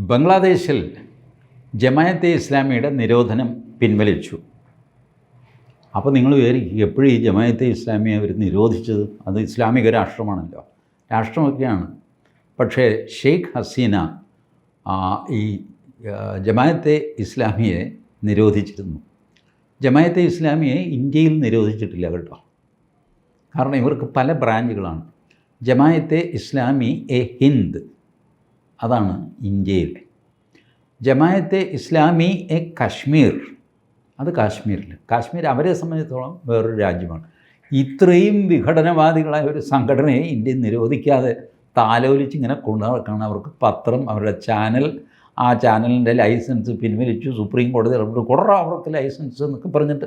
ബംഗ്ലാദേശിൽ ജമായത്തെ ഇസ്ലാമിയുടെ നിരോധനം പിൻവലിച്ചു. അപ്പോൾ നിങ്ങൾ വിചാരിക്കും എപ്പോഴും ഈ ജമായത്തെ ഇസ്ലാമിയെ അവർ നിരോധിച്ചത്? അത് ഇസ്ലാമിക രാഷ്ട്രമാണല്ലോ. രാഷ്ട്രമൊക്കെയാണ്. പക്ഷേ ഷെയ്ഖ് ഹസീന ഈ ജമായത്തെ ഇസ്ലാമിയെ നിരോധിച്ചിരുന്നു. ജമായത്തെ ഇസ്ലാമിയെ ഇന്ത്യയിൽ നിരോധിച്ചിട്ടില്ല കേട്ടോ. കാരണം ഇവർക്ക് പല ബ്രാഞ്ചുകളാണ്. ജമായത്തെ ഇസ്ലാമി എ ഹിന്ദ്. അതാണ് ഇന്ത്യയിൽ. ജമായത്തെ ഇസ്ലാമി എ കശ്മീർ. അത് കാശ്മീരിൽ കാശ്മീർ അവരെ സംബന്ധിച്ചിടത്തോളം വേറൊരു രാജ്യമാണ്. ഇത്രയും വിഘടനവാദികളായ ഒരു സംഘടനയെ ഇന്ത്യ നിരോധിക്കാതെ താലോലിച്ച് ഇങ്ങനെ കൊണ്ടു നടക്കണം അവർക്ക് പത്രം അവരുടെ ചാനൽ ആ ചാനലിന്റെ ലൈസൻസ് പിൻവലിച്ചു. സുപ്രീം കോടതി ഇടപെട്ടു. കുറേ അവർക്ക് ലൈസൻസ് എന്നൊക്കെ പറഞ്ഞിട്ട്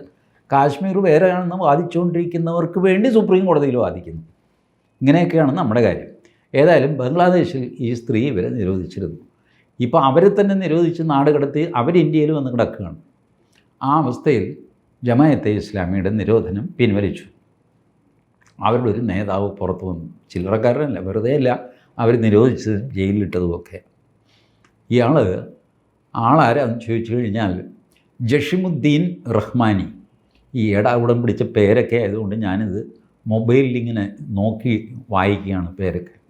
കാശ്മീർ വേറെയാണെന്ന് വാദിച്ചുകൊണ്ടിരിക്കുന്നവർക്ക് വേണ്ടി സുപ്രീം കോടതിയിൽ വാദിക്കുന്നു. ഇങ്ങനെയൊക്കെയാണ് നമ്മുടെ കാര്യം. ഏതായാലും ബംഗ്ലാദേശിൽ ഈ സ്ത്രീ ഇവരെ നിരോധിച്ചിരുന്നു. ഇപ്പോൾ അവരെ തന്നെ നിരോധിച്ച് നാട് കടത്തി അവർ ഇന്ത്യയിൽ വന്ന് കിടക്കുകയാണ്. ആ അവസ്ഥയിൽ ജമായത്തെ ഇസ്ലാമിയുടെ നിരോധനം പിൻവലിച്ചു. അവരുടെ ഒരു നേതാവ് പുറത്തു വന്നു. ചില്ലറക്കാരനല്ല വെറുതെ അല്ല അവർ നിരോധിച്ചതും ജയിലിലിട്ടതുമൊക്കെ. ഇയാൾ ആളാരാന്ന് ചോദിച്ചു കഴിഞ്ഞാൽ ജഷിമുദ്ദീൻ റഹ്മാനി. ഈ എടാവിടം പിടിച്ച പേരൊക്കെ ആയതുകൊണ്ട് ഞാനിത് മൊബൈലിൽ ഇങ്ങനെ നോക്കി വായിക്കുകയാണ് പേരൊക്കെ.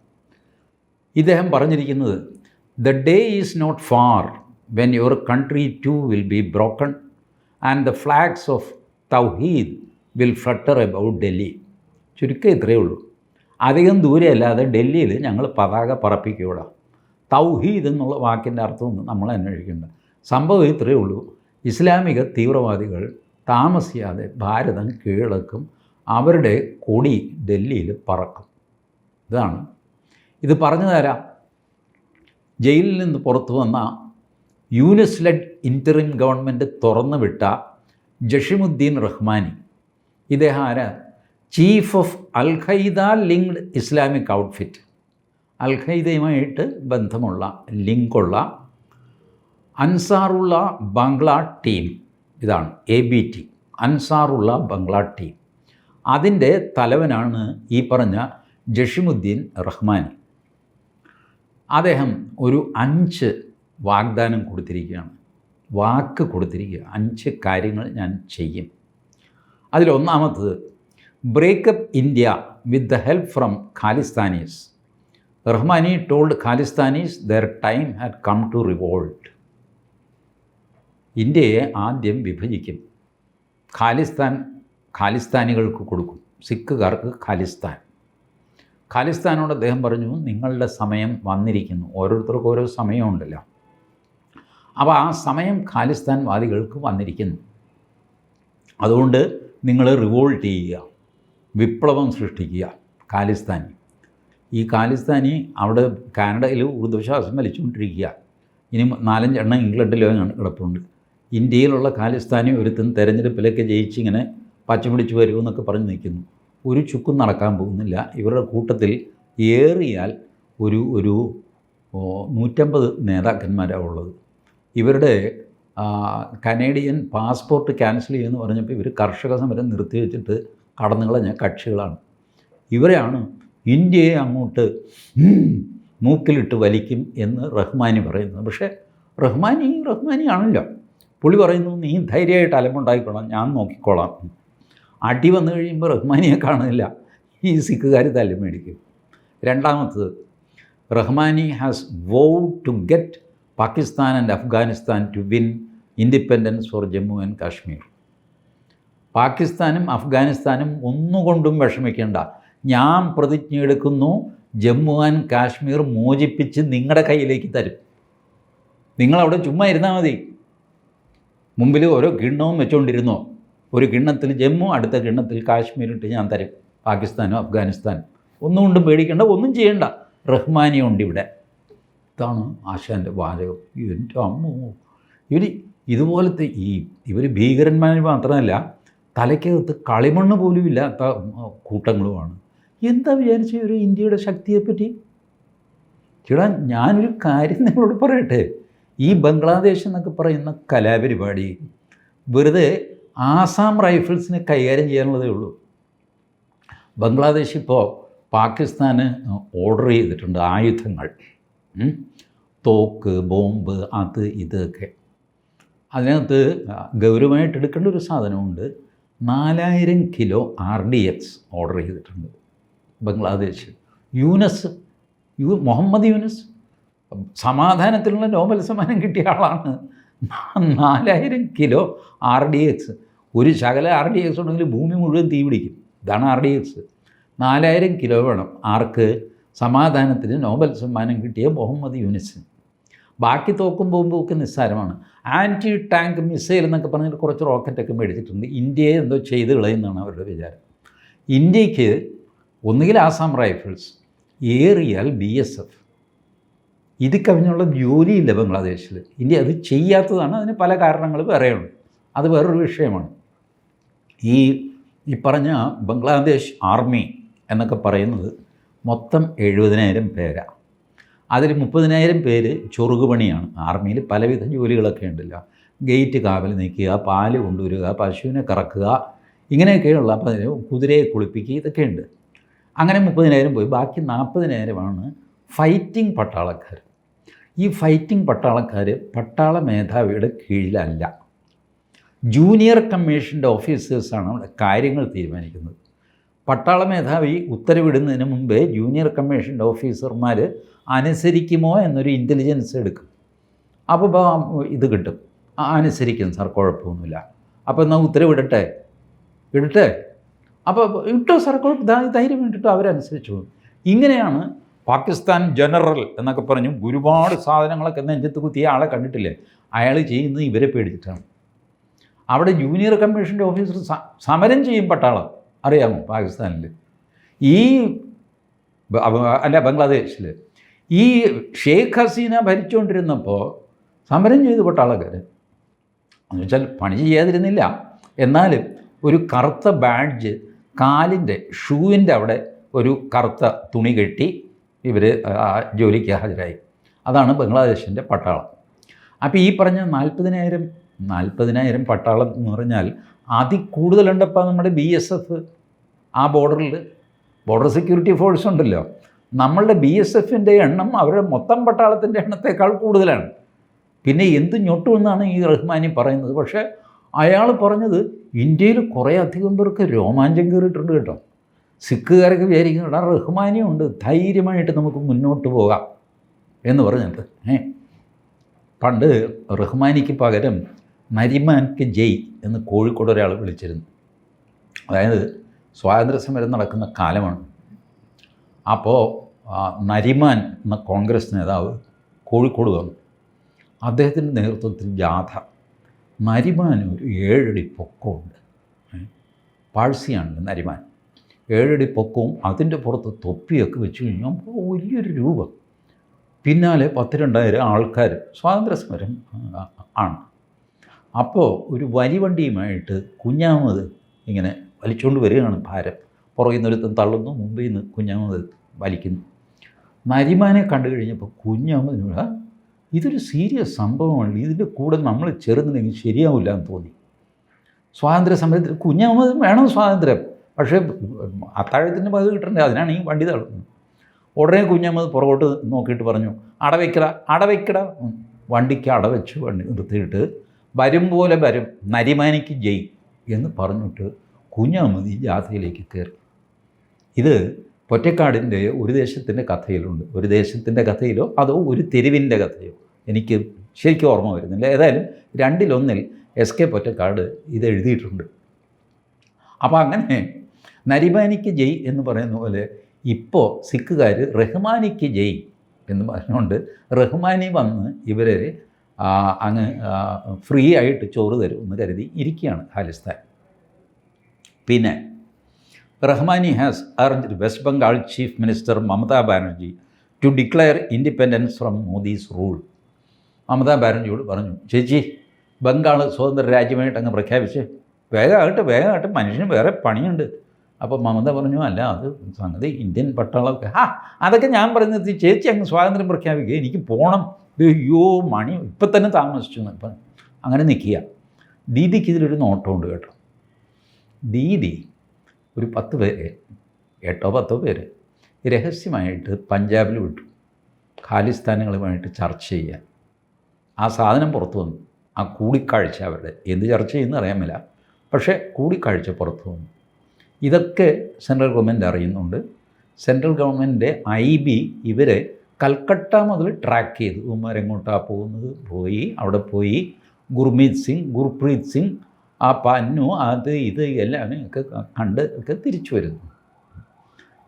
ഇദ്ദേഹം പറഞ്ഞിരിക്കുന്നത് the day is not far when your country too will be broken and the flags of തൗഹീദ് വിൽ ഫ്ലട്ടർ എബൌട്ട് ഡൽഹി ചുരുക്കം ഇത്രയേ ഉള്ളൂ. അധികം ദൂരെയല്ലാതെ ഡൽഹിയിൽ ഞങ്ങൾ പതാക പറപ്പിക്കൂടാ തൗഹീദ് എന്നുള്ള വാക്കിന്റെ അർത്ഥമൊന്നും നമ്മൾ അന്വേഷിക്കേണ്ട സംഭവം ഇത്രയേ ഉള്ളൂ. ഇസ്ലാമിക തീവ്രവാദികൾ താമസിയാതെ ഭാരതം കീഴടക്കും. അവരുടെ കൊടി ഡൽഹിയിൽ പറക്കും. ഇതാണ് ഇത് പറഞ്ഞു തരാം. ജയിലിൽ നിന്ന് പുറത്തു വന്ന യൂനിസ് ലെഡ് ഇന്ററിം ഗവൺമെന്റ് തുറന്നു വിട്ട ജഷിമുദ്ദീൻ റഹ്മാനി ഇദ്ദേഹം ആര്? Chief of al Qaeda linked Islamic outfit al ഖൈദയുമായിട്ട് ബന്ധമുള്ള ലിങ്കുള്ള അൻസാറുള്ള ബംഗ്ലാ ടീം ഇതാണ് A B T Ansarullah Bangla team അതിന്റെ തലവനാണ് ഈ പറഞ്ഞ ജഷിമുദ്ദീൻ റഹ്മാനി. അദ്ദേഹം ഒരു അഞ്ച് വാഗ്ദാനം കൊടുത്തിരിക്കുകയാണ്. വാക്ക് കൊടുത്തിരിക്കുക. അഞ്ച് കാര്യങ്ങൾ ഞാൻ ചെയ്യും. അതിലൊന്നാമത്തത് breakup India with the help from Khalistanis Rahmani told Khalistanis their time had come to revolt ഇന്ത്യയെ ആദ്യം വിഭജിക്കും. ഖാലിസ്ഥാൻ ഖാലിസ്ഥാനികൾക്ക് കൊടുക്കും. സിഖുകാർക്ക് ഖാലിസ്ഥാൻ. ഖാലിസ്ഥാനോട് അദ്ദേഹം പറഞ്ഞു നിങ്ങളുടെ സമയം വന്നിരിക്കുന്നു. ഓരോരുത്തർക്കും ഓരോ സമയമുണ്ടല്ലോ. അപ്പോൾ ആ സമയം ഖാലിസ്ഥാൻ വാദികൾക്ക് വന്നിരിക്കുന്നു. അതുകൊണ്ട് നിങ്ങൾ റിവോൾട്ട് ചെയ്യുക. വിപ്ലവം സൃഷ്ടിക്കുക ഖാലിസ്ഥാനി ഈ ഖാലിസ്ഥാനി അവിടെ കാനഡയിൽ ഊർധ്വശ്വാസം വലിച്ചുകൊണ്ടിരിക്കുക. ഇനി നാലഞ്ചെണ്ണം ഇംഗ്ലണ്ടിലോ കിടപ്പുണ്ട്. ഇന്ത്യയിലുള്ള ഖാലിസ്ഥാനി ഒരുത്തും തെരഞ്ഞെടുപ്പിലൊക്കെ ജയിച്ച് ഇങ്ങനെ പച്ചപിടിച്ച് വരുമെന്നൊക്കെ പറഞ്ഞ് നിൽക്കുന്നു. ഒരു ചുക്കും നടക്കാൻ പോകുന്നില്ല. ഇവരുടെ കൂട്ടത്തിൽ ഏറിയാൽ ഒരു ഒരു നൂറ്റമ്പത് നേതാക്കന്മാരാണ് ഉള്ളത്. ഇവരുടെ കനേഡിയൻ പാസ്പോർട്ട് ക്യാൻസൽ ചെയ്യുമെന്ന് പറഞ്ഞപ്പോൾ ഇവർ കർഷക സമരം നിർത്തിവെച്ചിട്ട് കടന്നു കളഞ്ഞ കക്ഷികളാണ്. ഇവരെയാണ് ഇന്ത്യയെ അങ്ങോട്ട് മൂക്കിലിട്ട് വലിക്കും എന്ന് റഹ്മാനി പറയുന്നത്. പക്ഷേ റഹ്മാനി റഹ്മാനി ആണല്ലോ പുള്ളി പറയുന്നു നീ ധൈര്യമായിട്ട് അലമുണ്ടായിക്കോളാം ഞാൻ നോക്കിക്കോളാം. അടി വന്നു കഴിയുമ്പോൾ റഹ്മാനിയെ കാണുന്നില്ല. ഈ സിഖുകാർ തല്ലി മേടിക്കും. രണ്ടാമത്തത് Rahmani has vowed to get Pakistan and Afghanistan to win independence for Jammu and Kashmir. പാകിസ്ഥാനും അഫ്ഗാനിസ്ഥാനും ഒന്നുകൊണ്ടും വിഷമിക്കേണ്ട. ഞാൻ പ്രതിജ്ഞ എടുക്കുന്നു ജമ്മു ആൻഡ് കാശ്മീർ മോചിപ്പിച്ച് നിങ്ങളുടെ കയ്യിലേക്ക് തരും. നിങ്ങളവിടെ ചുമ്മാ ഇരുന്നാൽ മതി. മുമ്പിൽ ഓരോ കിണ്ണവും വെച്ചുകൊണ്ടിരുന്നോ ഒരു കിണ്ണത്തിൽ ജമ്മു അടുത്ത കിണ്ണത്തിൽ കാശ്മീരിട്ട് ഞാൻ തരും. പാകിസ്ഥാനും അഫ്ഗാനിസ്ഥാനും. ഒന്നും കൊണ്ട് പേടിക്കേണ്ട ഒന്നും ചെയ്യേണ്ട. റഹ്മാനിയുണ്ട് ഇവിടെ. ഇതാണ് ആശാന്റെ വാചകം. എന്റെ അമ്മോ. ഇവർ ഇതുപോലത്തെ ഈ ഇവർ ഭീകരന്മാർ മാത്രമല്ല തലയ്ക്കകത്ത് കളിമണ്ണ് പോലും ഇല്ലാത്ത കൂട്ടങ്ങളുമാണ്. എന്താ വിചാരിച്ച ഒരു ഇന്ത്യയുടെ ശക്തിയെപ്പറ്റി? ചേടാ ഞാനൊരു കാര്യം നിങ്ങളോട് പറയട്ടെ. ഈ ബംഗ്ലാദേശ് എന്നൊക്കെ പറയുന്ന കലാപരിപാടി വെറുതെ ആസാം റൈഫിൾസിനെ കൈകാര്യം ചെയ്യാനുള്ളതേ ഉള്ളൂ. ബംഗ്ലാദേശ് ഇപ്പോൾ പാകിസ്ഥാന് ഓർഡർ ചെയ്തിട്ടുണ്ട് ആയുധങ്ങൾ. തോക്ക് ബോംബ് അത് ഇതൊക്കെ. അതിനകത്ത് ഗൗരവമായിട്ട് എടുക്കേണ്ട ഒരു സാധനമുണ്ട്. നാലായിരം kilo R D X order ചെയ്തിട്ടുണ്ട് ബംഗ്ലാദേശ്. യൂനസ് യു മുഹമ്മദ് യൂനസ്. സമാധാനത്തിലുള്ള നോബൽ സമ്മാനം കിട്ടിയ ആളാണ്. നാലായിരം കിലോ ആർ ഡി എക്സ്. ഒരു ശകല ആർ ഡി എക്സ് ഉണ്ടെങ്കിൽ ഭൂമി മുഴുവൻ തീ പിടിക്കും. ഇതാണ് ആർ ഡി എക്സ്. നാലായിരം കിലോ വേണം. ആർക്ക്? സമാധാനത്തിന് നോബൽ സമ്മാനം കിട്ടിയ മുഹമ്മദ് യൂനിസിന് ബാക്കി തോക്കും ബോംബുമൊക്കെ നിസ്സാരമാണ്. ആന്റി ടാങ്ക് മിസൈൽ എന്നൊക്കെ പറഞ്ഞിട്ട് കുറച്ച് റോക്കറ്റൊക്കെ മേടിച്ചിട്ടുണ്ട്. ഇന്ത്യയെ എന്തോ ചെയ്ത് കളയുന്നതാണ് അവരുടെ വിചാരം. ഇന്ത്യയ്ക്ക് ഒന്നുകിൽ ആസാം റൈഫിൾസ് ഏറിയാൽ ബി എസ് എഫ്. ഇത് കവിഞ്ഞുള്ള ജോലിയില്ല ബംഗ്ലാദേശിൽ ഇനി അത് ചെയ്യാത്തതാണ് അതിന് പല കാരണങ്ങൾ വേറെയുണ്ട്. അത് വേറൊരു വിഷയമാണ്. ഈ ഈ പറഞ്ഞ ബംഗ്ലാദേശ് ആർമി എന്നൊക്കെ പറയുന്നത് മൊത്തം എഴുപതിനായിരം പേരാണ് അതിൽ മുപ്പതിനായിരം പേര് ചൊറുകുപണിയാണ് ആർമിയിൽ പലവിധ ജോലികളൊക്കെ ഉണ്ടല്ലോ. ഗേറ്റ് കാവൽ നിൽക്കുക പാൽ കൊണ്ടുവരിക പശുവിനെ കറക്കുക ഇങ്ങനെയൊക്കെയുള്ള അപ്പം കുതിരയെ കുളിപ്പിക്കുക ഇതൊക്കെയുണ്ട്. അങ്ങനെ മുപ്പതിനായിരം പോയി. ബാക്കി നാൽപ്പതിനായിരമാണ് ഫൈറ്റിംഗ് പട്ടാളക്കാർ ഈ ഫൈറ്റിംഗ് പട്ടാളക്കാർ പട്ടാള മേധാവിയുടെ കീഴിലല്ല. ജൂനിയർ കമ്മീഷന്റെ ഓഫീസേഴ്സാണ് അവിടെ കാര്യങ്ങൾ തീരുമാനിക്കുന്നത്. പട്ടാള മേധാവി ഉത്തരവിടുന്നതിന് മുമ്പേ ജൂനിയർ കമ്മീഷന്റെ ഓഫീസർമാർ അനുസരിക്കുമോ എന്നൊരു ഇന്റലിജൻസ് എടുക്കും. അപ്പോൾ ഇത് കിട്ടും. അനുസരിക്കും സാർ കുഴപ്പമൊന്നുമില്ല. അപ്പോൾ എന്നാൽ ഉത്തരവിടട്ടെ? ഇടട്ടെ? അപ്പോൾ ഇട്ടോ സാർ കുഴപ്പം ധൈര്യം വേണ്ടിട്ടോ അവരനുസരിച്ചു ഇങ്ങനെയാണ് പാകിസ്ഥാൻ ജനറൽ എന്നൊക്കെ പറഞ്ഞു ഒരുപാട് സാധനങ്ങളൊക്കെ നെഞ്ചത്ത് കുത്തിയ ആളെ കണ്ടിട്ടില്ലേ? അയാൾ ചെയ്യുന്നത് ഇവരെ പേടിച്ചിട്ടാണ്. അവിടെ ജൂനിയർ കമ്മീഷന്റെ ഓഫീസർ സമരം ചെയ്യും പട്ടാളം. അറിയാമോ പാകിസ്ഥാനിൽ ഈ അല്ല ബംഗ്ലാദേശിൽ ഈ ഷെയ്ഖ് ഹസീന ഭരിച്ചുകൊണ്ടിരുന്നപ്പോൾ സമരം ചെയ്തു പട്ടാളക്കാർ എന്ന് വെച്ചാൽ പണി ചെയ്യാതിരുന്നില്ല. എന്നാലും ഒരു കറുത്ത ബാഡ്ജ് കാലിന്റെ ഷൂവിന്റെ അവിടെ ഒരു കറുത്ത തുണി കെട്ടി ഇവർ ആ ജോലിക്ക് ഹാജരായി. അതാണ് ബംഗ്ലാദേശിന്റെ പട്ടാളം. അപ്പോൾ ഈ പറഞ്ഞ നാൽപ്പതിനായിരം നാൽപ്പതിനായിരം പട്ടാളം എന്ന് പറഞ്ഞാൽ അതി കൂടുതലുണ്ടപ്പോൾ നമ്മുടെ ബി എസ് എഫ്. ആ ബോർഡറിൽ ബോർഡർ സെക്യൂരിറ്റി ഫോഴ്സ് ഉണ്ടല്ലോ. നമ്മളുടെ ബി എസ് എഫിന്റെ എണ്ണം അവരുടെ മൊത്തം പട്ടാളത്തിന്റെ എണ്ണത്തേക്കാൾ കൂടുതലാണ്. പിന്നെ എന്ത് ഞൊട്ടുമെന്നാണ് ഈ റഹ്മാനി പറയുന്നത്. പക്ഷേ അയാൾ പറഞ്ഞത് ഇന്ത്യയിൽ കുറേ അധികം പേർക്ക് രോമാഞ്ചം കയറിയിട്ടുണ്ട് കേട്ടോ. സിഖുകാരൊക്കെ വിചാരിക്കുന്നു എടാ റഹ്മാനിയും ഉണ്ട് ധൈര്യമായിട്ട് നമുക്ക് മുന്നോട്ട് പോകാം. എന്ന് പറഞ്ഞിട്ട് ഏ? പണ്ട് റഹ്മാനിക്ക് പകരം നരിമാൻക്ക് ജയ് എന്ന് കോഴിക്കോട് ഒരാൾ വിളിച്ചിരുന്നു. അതായത് സ്വാതന്ത്ര്യ സമരം നടക്കുന്ന കാലമാണ്. അപ്പോൾ നരിമാൻ എന്ന കോൺഗ്രസ് നേതാവ് കോഴിക്കോട് വന്നു. അദ്ദേഹത്തിന്റെ നേതൃത്വത്തിൽ ജാഥ. നരിമാൻ ഒരു ഏഴടി പൊക്കമുണ്ട്. പാഴ്സിയാണ് നരിമാൻ. ഏഴടി പൊക്കവും അതിന്റെ പുറത്ത് തൊപ്പിയൊക്കെ വെച്ച് കഴിഞ്ഞാൽ വലിയൊരു രൂപം. പിന്നാലെ പത്ത് രണ്ടായിരം ആൾക്കാർ സ്വാതന്ത്ര്യ സമരം ആണ്. അപ്പോൾ ഒരു വലിവണ്ടിയുമായിട്ട് കുഞ്ഞാമത് ഇങ്ങനെ വലിച്ചുകൊണ്ട് വരികയാണ് ഭാരം. പുറകിൽ നിന്നൊരുത്തം തള്ളുന്നു മുമ്പിൽ നിന്ന് കുഞ്ഞാമത് വലിക്കുന്നു. നരിമാനെ കണ്ടു കഴിഞ്ഞപ്പോൾ കുഞ്ഞാമതിനുള്ള "ആ, ഇതൊരു സീരിയസ് സംഭവമാണ് ഇതിന്റെ കൂടെ നമ്മൾ ചേർന്നില്ലെങ്കിൽ ശരിയാവില്ല എന്ന് തോന്നി. സ്വാതന്ത്ര്യ സമരത്തിൽ കുഞ്ഞാമത് വേണം സ്വാതന്ത്ര്യം. പക്ഷേ അത്താഴത്തിന്റെ പകുതി കിട്ടണ്ടേ? അതിനാണ് ഈ വണ്ടി തള്ളുന്നത് ഉടനെ കുഞ്ഞമ്മത് പുറകോട്ട് നോക്കിയിട്ട് പറഞ്ഞു അടവയ്ക്കട അടവയ്ക്കട. വണ്ടിക്ക് അടവെച്ച് വണ്ടി നിർത്തിയിട്ട് വരും പോലെ വരും നരിമാനിക്ക് ജയി എന്ന് പറഞ്ഞിട്ട് കുഞ്ഞമ്മത് ഈ ജാഥയിലേക്ക് കയറി. ഇത് പൊറ്റക്കാടിന്റെ ഒരു ദേശത്തിന്റെ കഥയിലുണ്ട്. ഒരു ദേശത്തിന്റെ കഥയിലോ അതോ ഒരു തെരുവിന്റെ കഥയോ? എനിക്ക് ശരിക്കും ഓർമ്മ വരുന്നില്ല. ഏതായാലും രണ്ടിലൊന്നിൽ എസ് കെ പൊറ്റക്കാട് ഇത് എഴുതിയിട്ടുണ്ട്. അപ്പോൾ അങ്ങനെ നരിമാനിക്ക് ജയ് എന്ന് പറയുന്ന പോലെ ഇപ്പോൾ സിഖുകാർ റഹ്മാനിക്ക് ജയ് എന്ന് പറഞ്ഞുകൊണ്ട് റഹ്മാനി വന്ന് ഇവരെ അങ്ങ് ഫ്രീ ആയിട്ട് ചോറ് തരും എന്ന് കരുതി ഇരിക്കുകയാണ് ഖാലിസ്ഥാൻ പിന്നെ Rahmani has urged West Bengal chief minister Mamata Banerjee to declare independence from Modi's rule Mamata ബാനർജിയോട് പറഞ്ഞു ചേച്ചി ബംഗാൾ സ്വതന്ത്ര രാജ്യമായിട്ട് അങ്ങ് പ്രഖ്യാപിച്ച് വേഗമാകട്ടെ വേഗമാകട്ടെ മനുഷ്യന് വേറെ പണിയുണ്ട്. അപ്പോൾ മമത പറഞ്ഞു അല്ല അത് സംഗതി ഇന്ത്യൻ പട്ടാളമൊക്കെ. ആ അതൊക്കെ ഞാൻ പറയുന്നത് ചേച്ചി അങ്ങ് സ്വാതന്ത്ര്യം പ്രഖ്യാപിക്കുക എനിക്ക് പോകണം അയ്യോ മണി ഇപ്പം തന്നെ താമസിച്ചു ഇപ്പം അങ്ങനെ നിൽക്കുക ദീദിക്ക് ഇതിലൊരു നോട്ടമുണ്ട് കേട്ടോ. ദീദി ഒരു പത്ത് പേര് എട്ടോ പത്തോ പേര് രഹസ്യമായിട്ട് പഞ്ചാബിൽ വിട്ടു. ഖാലിസ്ഥാനുകളുമായിട്ട് ചർച്ച ചെയ്യാൻ ആ സാധനം പുറത്തു വന്നു. ആ കൂടിക്കാഴ്ച അവരുടെ എന്ത് ചർച്ച ചെയ്യുന്ന പക്ഷേ കൂടിക്കാഴ്ച പുറത്തു വന്നു. ഇതൊക്കെ സെൻട്രൽ ഗവൺമെന്റ് അറിയുന്നുണ്ട്. സെൻട്രൽ ഗവൺമെന്റിന്റെ ഐ ബി ഇവരെ കൽക്കട്ട മുതൽ ട്രാക്ക് ചെയ്തു. ഇവന്മാരെങ്ങോട്ടാണ് പോകുന്നത്? പോയി. അവിടെ പോയി. ഗുർമീത് സിംഗ് ഗുർപ്രീത് സിംഗ് ആ പന്നു അത് ഇത് എല്ലാം ഒക്കെ കണ്ട് ഒക്കെ തിരിച്ചു വരുന്നു.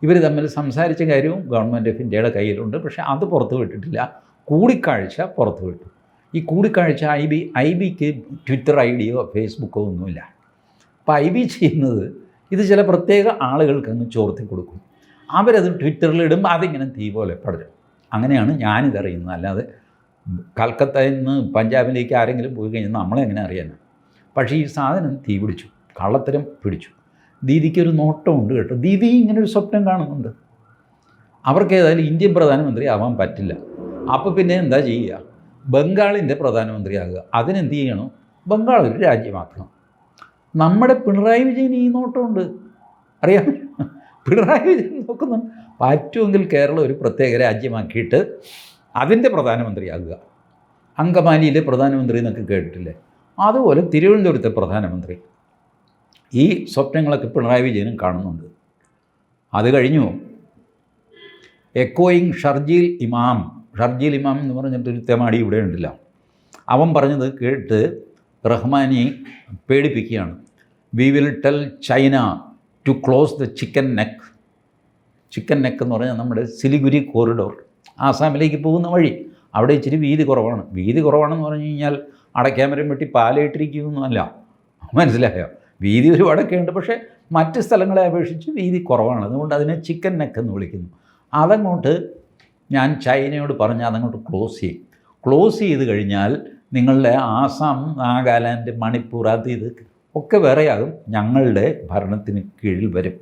ഇവർ തമ്മിൽ സംസാരിച്ച കാര്യവും ഗവൺമെന്റ് ഓഫ് ഇന്ത്യയുടെ കയ്യിലുണ്ട്. പക്ഷേ അത് പുറത്ത് വിട്ടിട്ടില്ല. കൂടിക്കാഴ്ച പുറത്ത് വിട്ടു. ഈ കൂടിക്കാഴ്ച ഐ ബി ഐ ബിക്ക് ട്വിറ്റർ ഐ ഡിയോ ഫേസ്ബുക്കോ ഒന്നുമില്ല. അപ്പോൾ ഐ ബി ചെയ്യുന്നത് ഇത് ചില പ്രത്യേക ആളുകൾക്ക് അങ്ങ് ചോർത്തി കൊടുക്കും. അവരത് ട്വിറ്ററിൽ ഇടുമ്പോൾ അതിങ്ങനെ തീ പോലെ പടരും. അങ്ങനെയാണ് ഞാനിതറിയുന്നത് അല്ലാതെ കൽക്കത്തയിൽ നിന്ന് പഞ്ചാബിലേക്ക് ആരെങ്കിലും പോയി കഴിഞ്ഞാൽ നമ്മളെ എങ്ങനെ അറിയാനാണ് പക്ഷേ ഈ സാധനം തീ പിടിച്ചു കള്ളത്തരം പിടിച്ചു. ദീദിക്ക് ദീദിക്കൊരു നോട്ടമുണ്ട് കേട്ടോ. ദീദി ഇങ്ങനെ ഒരു സ്വപ്നം കാണുന്നുണ്ട്. അവർക്ക് ഏതായാലും ഇന്ത്യൻ പ്രധാനമന്ത്രി ആവാൻ പറ്റില്ല. അപ്പോൾ പിന്നെ എന്താ ചെയ്യുക? ബംഗാളിന്റെ പ്രധാനമന്ത്രിയാകുക. അതിനെന്ത് ചെയ്യണം? ബംഗാൾ ഒരു രാജ്യമാക്കണം. നമ്മുടെ പിണറായി വിജയൻ ഈ നോട്ടമുണ്ട്. അറിയാം? പിണറായി വിജയൻ നോക്കുന്നു. പറ്റുമെങ്കിൽ കേരളം ഒരു പ്രത്യേക രാജ്യമാക്കിയിട്ട് അതിന്റെ പ്രധാനമന്ത്രിയാകുക. അങ്കമാലിയിലെ പ്രധാനമന്ത്രി എന്നൊക്കെ കേട്ടിട്ടില്ലേ? അതുപോലെ തിരുവനന്തപുരത്തെ പ്രധാനമന്ത്രി. ഈ സ്വപ്നങ്ങളൊക്കെ പിണറായി വിജയനും കാണുന്നുണ്ട്. അത് കഴിഞ്ഞു. എക്കോയിങ് ഷർജീൽ ഇമാം. ഷർജീൽ ഇമാം എന്ന് പറഞ്ഞിട്ടൊരു തെമാടി ഇവിടെ ഉണ്ടല്ലോ അവൻ പറഞ്ഞത് കേട്ട് Rahmani പേടിപ്പിക്കുകയാണ്. We will tell China to close the chicken neck chicken neck എന്ന് പറഞ്ഞാൽ നമ്മുടെ സിലിഗുരി കോറിഡോർ ആസാമിലേക്ക് പോകുന്ന വഴി. അവിടെ ഇച്ചിരി വീതി കുറവാണ്. വീതി കുറവാണെന്ന് പറഞ്ഞു കഴിഞ്ഞാൽ അടയ്ക്കാമരം വെട്ടി പാലയിട്ടിരിക്കുന്നൊന്നുമല്ല മനസ്സിലായോ? വീതി ഒരുപാടൊക്കെ ഉണ്ട്. പക്ഷേ മറ്റ് സ്ഥലങ്ങളെ അപേക്ഷിച്ച് വീതി കുറവാണ്. അതുകൊണ്ട് അതിനെ ചിക്കൻ നെക്ക് എന്ന് വിളിക്കുന്നു. അതങ്ങോട്ട് ഞാൻ ചൈനയോട് പറഞ്ഞ് അതങ്ങോട്ട് ക്ലോസ് ചെയ്യും. ക്ലോസ് ചെയ്ത് കഴിഞ്ഞാൽ നിങ്ങളുടെ ആസാം നാഗാലാൻഡ് മണിപ്പൂർ അത് ഇത് ഒക്കെ വേറെയാകും. ഞങ്ങളുടെ ഭരണത്തിന് കീഴിൽ വരും.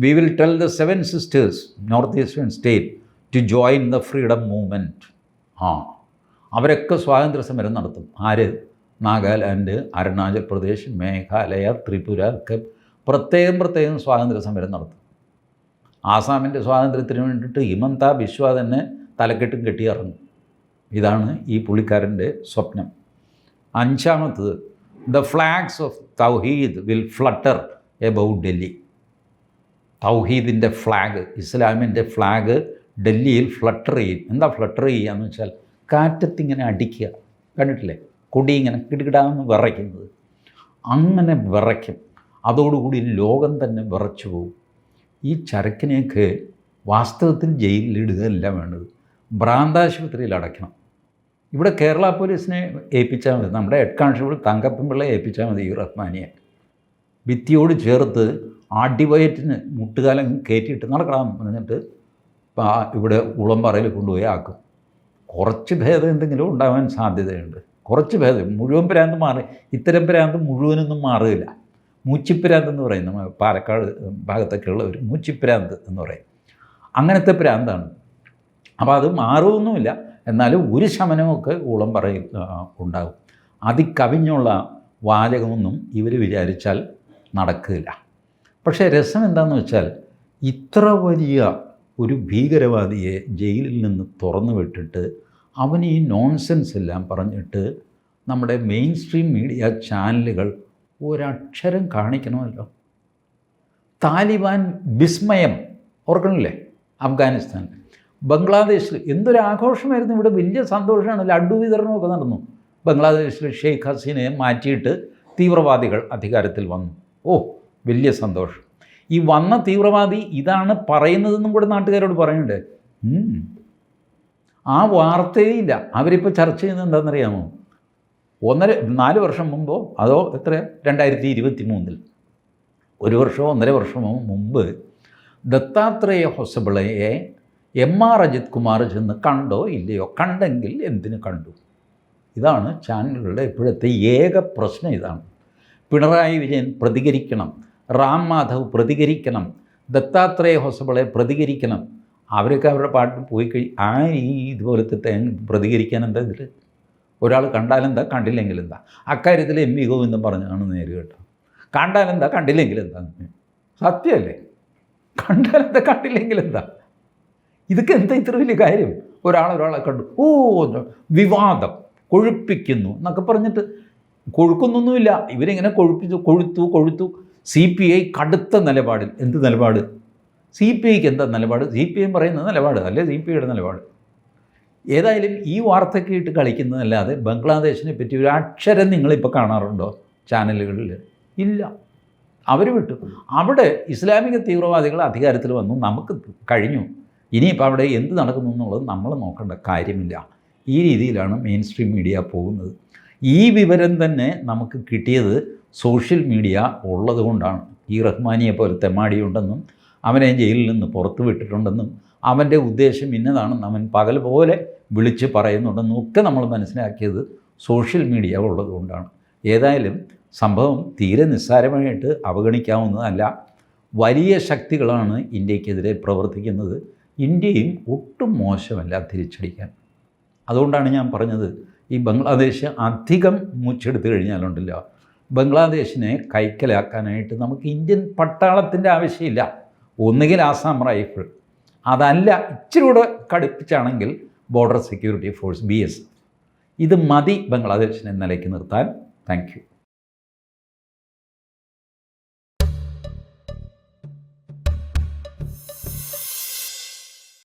We will tell the seven sisters north eastern state to join the freedom movement ആ. അവരൊക്കെ സ്വാതന്ത്ര്യ സമരം നടത്തും. ആര്? നാഗാലാൻഡ് അരുണാചൽ പ്രദേശ് മേഘാലയ ത്രിപുര ഒക്കെ പ്രത്യേകം പ്രത്യേകം സ്വാതന്ത്ര്യ സമരം നടത്തും. ആസാമിന്റെ സ്വാതന്ത്ര്യത്തിന് വേണ്ടിയിട്ട് ഹിമന്ത ബിശ്വ തന്നെ തലക്കെട്ടും കെട്ടി ഇറങ്ങും ഇതാണ് ഈ പുള്ളിക്കാരന്റെ സ്വപ്നം. അഞ്ചാമത്തത് the flags of Tawheed will flutter about Delhi തൗഹീദിന്റെ ഫ്ലാഗ് ഇസ്ലാമിന്റെ ഫ്ലാഗ് ഡൽഹിയിൽ ഫ്ലട്ടർ ചെയ്യും. എന്താ ഫ്ലട്ടർ ചെയ്യുക എന്ന് വെച്ചാൽ കാറ്റത്തിങ്ങനെ അടിക്കുക. കണ്ടിട്ടില്ലേ? കൊടി ഇങ്ങനെ കിടുകിടാന്ന് വിറയ്ക്കുന്നത്. അങ്ങനെ വിറയ്ക്കും. അതോടുകൂടി ലോകം തന്നെ വിറച്ചു പോകും ഈ ചരക്കിനെയൊക്കെ വാസ്തവത്തിൽ ജയിലിലിടുകയല്ല വേണ്ടത്. ഭ്രാന്താശുപത്രിയിൽ അടയ്ക്കണം. ഇവിടെ കേരള പോലീസിനെ ഏൽപ്പിച്ചാൽ മതി. നമ്മുടെ ഹെഡ് കോൺസ്റ്റബിൾ തങ്കപ്പൻപിള്ളയെ ഏൽപ്പിച്ചാൽ മതി ഈ റഹ്മാനിയെ. ഭിത്തിയോട് ചേർത്ത് അടിവയറ്റിന് മുട്ടുകാലം കയറ്റിയിട്ട് നടക്കണം പറഞ്ഞിട്ട് ഇവിടെ ഉളമ്പറയിൽ കൊണ്ടുപോയി ആക്കും. കുറച്ച് ഭേദം എന്തെങ്കിലും ഉണ്ടാവാൻ സാധ്യതയുണ്ട്. കുറച്ച് ഭേദം. മുഴുവൻ ഭ്രാന്ത് മാറി. ഇത്തരം ഭ്രാന്ത് മുഴുവനൊന്നും മാറുകയില്ല. മൂച്ചിപ്രാന്ത് എന്ന് പറയും നമ്മൾ പാലക്കാട് ഭാഗത്തൊക്കെയുള്ള ഒരു മൂച്ചിപ്രാന്ത് എന്ന് പറയും. അങ്ങനത്തെ പ്രാന്താണ് അപ്പോൾ അത് മാറുമൊന്നുമില്ല എന്നാലും ഒരു ശമനമൊക്കെ ഊളം പറയ ഉണ്ടാകും. അതിക്കവിഞ്ഞുള്ള വാചകമൊന്നും ഇവർ വിചാരിച്ചാൽ നടക്കില്ല പക്ഷേ രസം എന്താണെന്ന് വെച്ചാൽ ഇത്ര വലിയ ഒരു ഭീകരവാദിയെ ജയിലിൽ നിന്ന് തുറന്നു വിട്ടിട്ട് അവൻ ഈ നോൺസെൻസ് എല്ലാം പറഞ്ഞിട്ട് നമ്മുടെ മെയിൻ സ്ട്രീം മീഡിയ ചാനലുകൾ ഒരക്ഷരം കാണിക്കണമല്ലോ. താലിബാൻ വിസ്മയം ഓർക്കണില്ലേ? അഫ്ഗാനിസ്ഥാൻ ബംഗ്ലാദേശിൽ എന്തൊരു ആഘോഷമായിരുന്നു. ഇവിടെ വലിയ സന്തോഷമാണ്. ലഡു വിതരണമൊക്കെ നടന്നു. ബംഗ്ലാദേശിൽ ഷെയ്ഖ് ഹസീനയെ മാറ്റിയിട്ട് തീവ്രവാദികൾ അധികാരത്തിൽ വന്നു. ഓ വലിയ സന്തോഷം. ഈ വന്ന തീവ്രവാദി ഇതാണ് പറയുന്നതെന്നും കൂടെ നാട്ടുകാരോട് പറയണ്ടേ ആ വാർത്തയില്ല. അവരിപ്പോൾ ചർച്ച ചെയ്യുന്നത് എന്താണെന്നറിയാമോ? ഒന്നര നാല് വർഷം മുമ്പോ അതോ എത്ര രണ്ടായിരത്തി ഇരുപത്തി മൂന്നിൽ ഒരു വർഷമോ ഒന്നര വർഷമോ മുമ്പ് ദത്താത്രേയ ഹൊസബിളയെ എം ആർ അജിത് കുമാർ ചെന്ന് കണ്ടോ ഇല്ലയോ? കണ്ടെങ്കിൽ എന്തിനു കണ്ടു? ഇതാണ് ചാനലുകളുടെ ഇപ്പോഴത്തെ ഏക പ്രശ്നം ഇതാണ്. പിണറായി വിജയൻ പ്രതികരിക്കണം. റാം മാധവ് പ്രതികരിക്കണം. ദത്താത്രേയ ഹൊസബളെ പ്രതികരിക്കണം. അവരൊക്കെ അവരുടെ പാട്ട് പോയി കഴി ആ ഈ ഇതുപോലത്തെ തേങ്ങ പ്രതികരിക്കാൻ എന്താ ഇതിൽ? ഒരാൾ കണ്ടാലെന്താ കണ്ടില്ലെങ്കിലെന്താ അക്കാര്യത്തിൽ എം വി ഗോവിന്ദൻ പറഞ്ഞതാണ് നേര് കേട്ടോ കണ്ടാലെന്താ കണ്ടില്ലെങ്കിൽ എന്താ? സത്യമല്ലേ? കണ്ടാലെന്താ കണ്ടില്ലെങ്കിലെന്താ ഇതൊക്കെ എന്താ ഇത്ര വലിയ കാര്യം? ഒരാൾ ഒരാളെ കണ്ടു. ഓ വിവാദം. കൊഴുപ്പിക്കുന്നു എന്നൊക്കെ പറഞ്ഞിട്ട് കൊഴുക്കുന്നൊന്നുമില്ല. ഇവരിങ്ങനെ കൊഴുപ്പിച്ചു കൊഴുത്തു കൊഴുത്തു. സി പി ഐ കടുത്ത നിലപാടിൽ. എന്ത് നിലപാട്? സി പി ഐക്ക് എന്താ നിലപാട്? സി പി ഐ പറയുന്ന നിലപാട് അല്ലേ? സി പി ഐയുടെ നിലപാട്. ഏതായാലും ഈ വാർത്തയ്ക്ക് ഇട്ട് കളിക്കുന്നതല്ലാതെ ബംഗ്ലാദേശിനെ പറ്റി ഒരു അക്ഷരം നിങ്ങളിപ്പോൾ കാണാറുണ്ടോ ചാനലുകളിൽ ഇല്ല. അവർ വിട്ടു. അവിടെ ഇസ്ലാമിക തീവ്രവാദികൾ അധികാരത്തിൽ വന്നു. നമുക്ക് കഴിഞ്ഞു. ഇനിയിപ്പോൾ അവിടെ എന്ത് നടക്കുന്നു എന്നുള്ളത് നമ്മൾ നോക്കേണ്ട കാര്യമില്ല. ഈ രീതിയിലാണ് മെയിൻ സ്ട്രീം മീഡിയ പോകുന്നത്. ഈ വിവരം തന്നെ നമുക്ക് കിട്ടിയത് സോഷ്യൽ മീഡിയ ഉള്ളതുകൊണ്ടാണ് ഈ റഹ്മാനിയെ പോലെ തെമ്മാടിയുണ്ടെന്നും അവനെ ജയിലിൽ നിന്ന് പുറത്തു വിട്ടിട്ടുണ്ടെന്നും അവന്റെ ഉദ്ദേശം ഇന്നതാണെന്ന് അവൻ പകൽ പോലെ വിളിച്ച് പറയുന്നുണ്ടെന്നും ഒക്കെ നമ്മൾ മനസ്സിലാക്കിയത് സോഷ്യൽ മീഡിയ ഉള്ളതുകൊണ്ടാണ് ഏതായാലും സംഭവം തീരെ നിസ്സാരമായിട്ട് അവഗണിക്കാവുന്നതല്ല. വലിയ ശക്തികളാണ് ഇന്ത്യക്കെതിരെ പ്രവർത്തിക്കുന്നത്. ഇന്ത്യയും ഒട്ടും മോശമല്ല തിരിച്ചടിക്കാൻ. അതുകൊണ്ടാണ് ഞാൻ പറഞ്ഞത് ഈ ബംഗ്ലാദേശ് അധികം മൂച്ചെടുത്ത് കഴിഞ്ഞാലുണ്ടല്ലോ ബംഗ്ലാദേശിനെ കൈക്കലാക്കാനായിട്ട് നമുക്ക് ഇന്ത്യൻ പട്ടാളത്തിന്റെ ആവശ്യമില്ല. ഒന്നുകിൽ ആസാം റൈഫിൾ. അതല്ല ഇച്ചിരി കൂടെ കടുപ്പിച്ചാണെങ്കിൽ border security force B S. ഇത് മതി ബംഗ്ലാദേശിനെ നിലയ്ക്ക് നിർത്താൻ. താങ്ക്